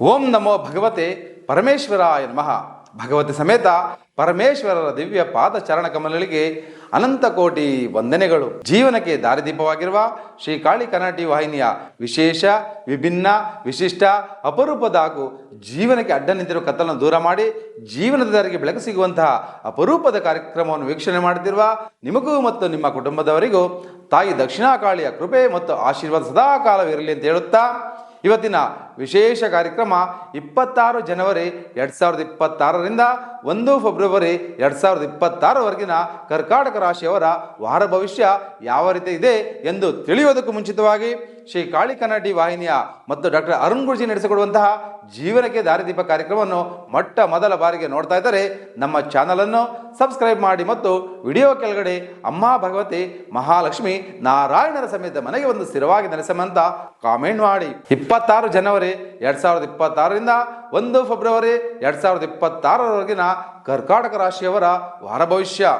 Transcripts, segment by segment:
ಓಂ ನಮೋ ಭಗವತೆ ಪರಮೇಶ್ವರಾಯ ನಮಃ. ಭಗವತಿ ಸಮೇತ ಪರಮೇಶ್ವರರ ದಿವ್ಯ ಪಾದ ಚರಣ ಕಮಲಗಳಿಗೆ ಅನಂತ ಕೋಟಿ ವಂದನೆಗಳು. ಜೀವನಕ್ಕೆ ದಾರಿದೀಪವಾಗಿರುವ ಶ್ರೀ ಕಾಳಿ ಕನ್ನಡಿ ವಾಹಿನಿಯ ವಿಶೇಷ, ವಿಭಿನ್ನ, ವಿಶಿಷ್ಟ, ಅಪರೂಪದ ಹಾಗೂ ಜೀವನಕ್ಕೆ ಅಡ್ಡ ನಿಂತಿರುವ ಕತ್ತಲನ್ನು ದೂರ ಮಾಡಿ ಜೀವನದ ದಾರಿಗೆ ಬೆಳಕು ಸಿಗುವಂತಹ ಅಪರೂಪದ ಕಾರ್ಯಕ್ರಮವನ್ನು ವೀಕ್ಷಣೆ ಮಾಡುತ್ತಿರುವ ನಿಮಗೂ ಮತ್ತು ನಿಮ್ಮ ಕುಟುಂಬದವರಿಗೂ ತಾಯಿ ದಕ್ಷಿಣಾಕಾಳಿಯ ಕೃಪೆ ಮತ್ತು ಆಶೀರ್ವಾದ ಸದಾ ಕಾಲವಿರಲಿ ಅಂತ ಹೇಳುತ್ತಾ, ಇವತ್ತಿನ ವಿಶೇಷ ಕಾರ್ಯಕ್ರಮ ಇಪ್ಪತ್ತಾರು ಜನವರಿ ಎರಡು ಸಾವಿರದ ಇಪ್ಪತ್ತಾರರಿಂದ ಒಂದು ಫೆಬ್ರವರಿ ಎರಡು ಸಾವಿರದ ಇಪ್ಪತ್ತಾರವರೆಗಿನ ಕರ್ಕಾಟಕ ರಾಶಿಯವರ ವಾರ ಭವಿಷ್ಯ ಯಾವ ರೀತಿ ಇದೆ ಎಂದು ತಿಳಿಯುವುದಕ್ಕೂ ಮುಂಚಿತವಾಗಿ ಶ್ರೀ ಕಾಳಿ ಕನ್ನಡಿ ವಾಹಿನಿಯ ಮತ್ತು ಡಾಕ್ಟರ್ ಅರುಣ್ ಗುರುಜಿ ನಡೆಸಿಕೊಡುವಂತಹ ಜೀವನಕ್ಕೆ ದಾರಿದೀಪ ಕಾರ್ಯಕ್ರಮವನ್ನು ಮೊಟ್ಟ ಮೊದಲ ಬಾರಿಗೆ ನೋಡ್ತಾ ಇದ್ದರೆ. ನಮ್ಮ ಚಾನಲನ್ನು ಸಬ್ಸ್ಕ್ರೈಬ್ ಮಾಡಿ ಮತ್ತು ವಿಡಿಯೋ ಕೆಳಗಡೆ ಅಮ್ಮ ಭಗವತಿ ಮಹಾಲಕ್ಷ್ಮಿ ನಾರಾಯಣರ ಸಮೇತ ಮನೆಗೆ ಒಂದು ಸ್ಥಿರವಾಗಿ ನೆಲೆಸಮಂತ ಕಾಮೆಂಟ್ ಮಾಡಿ. ಇಪ್ಪತ್ತಾರು ಜನವರಿ ಎರಡ್ ಸಾವಿರದ ಇಪ್ಪತ್ತಾರರಿಂದ ಒಂದು ಫೆಬ್ರವರಿ ಎರಡ್ ಸಾವಿರದ ಇಪ್ಪತ್ತಾರರವರೆಗಿನ ಕರ್ಕಾಟಕ ರಾಶಿಯವರ ವಾರ ಭವಿಷ್ಯ.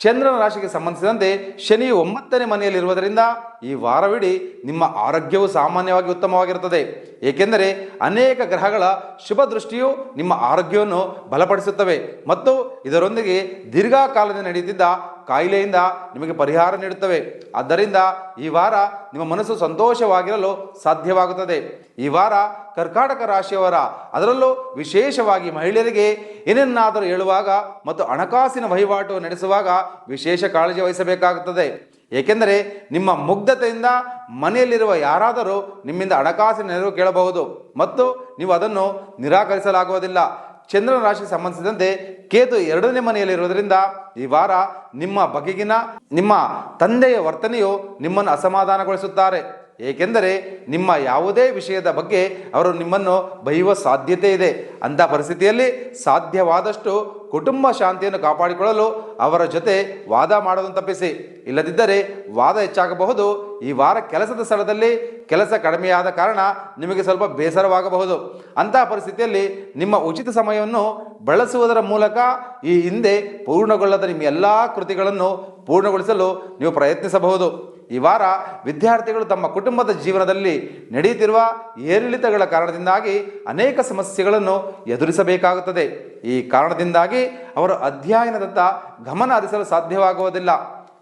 ಚಂದ್ರನ ರಾಶಿಗೆ ಸಂಬಂಧಿಸಿದಂತೆ ಶನಿ ಒಂಬತ್ತನೇ ಮನೆಯಲ್ಲಿರುವುದರಿಂದ ಈ ವಾರವಿಡೀ ನಿಮ್ಮ ಆರೋಗ್ಯವು ಸಾಮಾನ್ಯವಾಗಿ ಉತ್ತಮವಾಗಿರುತ್ತದೆ. ಏಕೆಂದರೆ ಅನೇಕ ಗ್ರಹಗಳ ಶುಭ ದೃಷ್ಟಿಯು ನಿಮ್ಮ ಆರೋಗ್ಯವನ್ನು ಬಲಪಡಿಸುತ್ತವೆ ಮತ್ತು ಇದರೊಂದಿಗೆ ದೀರ್ಘಕಾಲದಿಂದ ನಡೆಯುತ್ತಿದ್ದ ಕಾಯಿಲೆಯಿಂದ ನಿಮಗೆ ಪರಿಹಾರ ನೀಡುತ್ತವೆ. ಆದ್ದರಿಂದ ಈ ವಾರ ನಿಮ್ಮ ಮನಸ್ಸು ಸಂತೋಷವಾಗಿರಲು ಸಾಧ್ಯವಾಗುತ್ತದೆ. ಈ ವಾರ ಕರ್ಕಾಟಕ ರಾಶಿಯವರ, ಅದರಲ್ಲೂ ವಿಶೇಷವಾಗಿ ಮಹಿಳೆಯರಿಗೆ ಏನನ್ನಾದರೂ ಹೇಳುವಾಗ ಮತ್ತು ಹಣಕಾಸಿನ ವಹಿವಾಟು ನಡೆಸುವಾಗ ವಿಶೇಷ ಕಾಳಜಿ ವಹಿಸಬೇಕಾಗುತ್ತದೆ. ಏಕೆಂದರೆ ನಿಮ್ಮ ಮುಗ್ಧತೆಯಿಂದ ಮನೆಯಲ್ಲಿರುವ ಯಾರಾದರೂ ನಿಮ್ಮಿಂದ ಹಣಕಾಸಿನ ನೆರವು ಕೇಳಬಹುದು ಮತ್ತು ನೀವು ಅದನ್ನು ನಿರಾಕರಿಸಲಾಗುವುದಿಲ್ಲ. ಚಂದ್ರನ ರಾಶಿಗೆ ಸಂಬಂಧಿಸಿದಂತೆ ಕೇತು ಎರಡನೇ ಮನೆಯಲ್ಲಿರುವುದರಿಂದ ಈ ವಾರ ನಿಮ್ಮ ಬಗೆಗಿನ ನಿಮ್ಮ ತಂದೆಯ ವರ್ತನೆಯು ನಿಮ್ಮನ್ನು ಅಸಮಾಧಾನಗೊಳಿಸುತ್ತಾರೆ. ಏಕೆಂದರೆ ನಿಮ್ಮ ಯಾವುದೇ ವಿಷಯದ ಬಗ್ಗೆ ಅವರು ನಿಮ್ಮನ್ನು ಬೈಯುವ ಸಾಧ್ಯತೆ ಇದೆ. ಅಂಥ ಪರಿಸ್ಥಿತಿಯಲ್ಲಿ ಸಾಧ್ಯವಾದಷ್ಟು ಕುಟುಂಬ ಶಾಂತಿಯನ್ನು ಕಾಪಾಡಿಕೊಳ್ಳಲು ಅವರ ಜೊತೆ ವಾದ ಮಾಡೋದನ್ನು ತಪ್ಪಿಸಿ. ಇಲ್ಲದಿದ್ದರೆ ವಾದ ಹೆಚ್ಚಾಗಬಹುದು. ಈ ವಾರ ಕೆಲಸದ ಸ್ಥಳದಲ್ಲಿ ಕೆಲಸ ಕಡಿಮೆಯಾದ ಕಾರಣ ನಿಮಗೆ ಸ್ವಲ್ಪ ಬೇಸರವಾಗಬಹುದು. ಅಂತಹ ಪರಿಸ್ಥಿತಿಯಲ್ಲಿ ನಿಮ್ಮ ಉಚಿತ ಸಮಯವನ್ನು ಬಳಸುವುದರ ಮೂಲಕ ಈ ಹಿಂದೆ ಪೂರ್ಣಗೊಳ್ಳದ ನಿಮ್ಮ ಎಲ್ಲ ಕೃತಿಗಳನ್ನು ಪೂರ್ಣಗೊಳಿಸಲು ನೀವು ಪ್ರಯತ್ನಿಸಬಹುದು. ಈ ವಾರ ವಿದ್ಯಾರ್ಥಿಗಳು ತಮ್ಮ ಕುಟುಂಬದ ಜೀವನದಲ್ಲಿ ನಡೆಯುತ್ತಿರುವ ಏರಿಳಿತಗಳ ಕಾರಣದಿಂದಾಗಿ ಅನೇಕ ಸಮಸ್ಯೆಗಳನ್ನು ಎದುರಿಸಬೇಕಾಗುತ್ತದೆ. ಈ ಕಾರಣದಿಂದಾಗಿ ಅವರು ಅಧ್ಯಯನದತ್ತ ಗಮನ ಹರಿಸಲು ಸಾಧ್ಯವಾಗುವುದಿಲ್ಲ.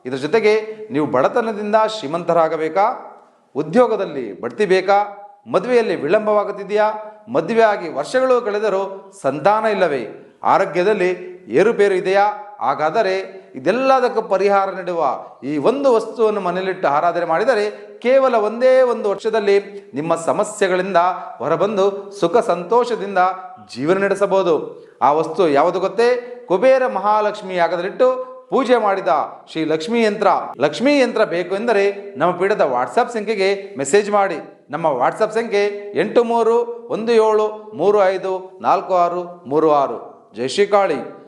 ಇದರ ಜೊತೆಗೆ ನೀವು ಬಡತನದಿಂದ ಶ್ರೀಮಂತರಾಗಬೇಕಾ? ಉದ್ಯೋಗದಲ್ಲಿ ಬಡ್ತಿ ಬೇಕಾ ಮದುವೆಯಲ್ಲಿ ವಿಳಂಬವಾಗುತ್ತಿದೆಯಾ? ಮದುವೆಯಾಗಿ ವರ್ಷಗಳು ಕಳೆದರೂ ಸಂತಾನ ಇಲ್ಲವೇ? ಆರೋಗ್ಯದಲ್ಲಿ ಏರುಪೇರು ಇದೆಯಾ? ಹಾಗಾದರೆ ಇದೆಲ್ಲದಕ್ಕೂ ಪರಿಹಾರ ನೀಡುವ ಈ ಒಂದು ವಸ್ತುವನ್ನು ಮನೆಯಲ್ಲಿಟ್ಟು ಆರಾಧನೆ ಮಾಡಿದರೆ ಕೇವಲ ಒಂದೇ ಒಂದು ವರ್ಷದಲ್ಲಿ ನಿಮ್ಮ ಸಮಸ್ಯೆಗಳಿಂದ ಹೊರಬಂದು ಸುಖ ಸಂತೋಷದಿಂದ ಜೀವನ ನಡೆಸಬಹುದು. ಆ ವಸ್ತು ಯಾವುದು ಗೊತ್ತೇ? ಕುಬೇರ ಮಹಾಲಕ್ಷ್ಮಿ ಯಾಗದಲ್ಲಿಟ್ಟು ಪೂಜೆ ಮಾಡಿದ ಶ್ರೀ ಲಕ್ಷ್ಮೀ ಯಂತ್ರ. ಲಕ್ಷ್ಮೀ ಯಂತ್ರ ಬೇಕು ಎಂದರೆ ನಮ್ಮ ಪೀಠದ ವಾಟ್ಸಪ್ ಸಂಖ್ಯೆಗೆ ಮೆಸೇಜ್ ಮಾಡಿ. ನಮ್ಮ ವಾಟ್ಸಪ್ ಸಂಖ್ಯೆ ಎಂಟು ಮೂರು ಒಂದು ಏಳು ಮೂರು ಐದು ನಾಲ್ಕು ಆರು ಮೂರು ಆರು. ಜೈ ಶ್ರೀ ಕಾಳಿ.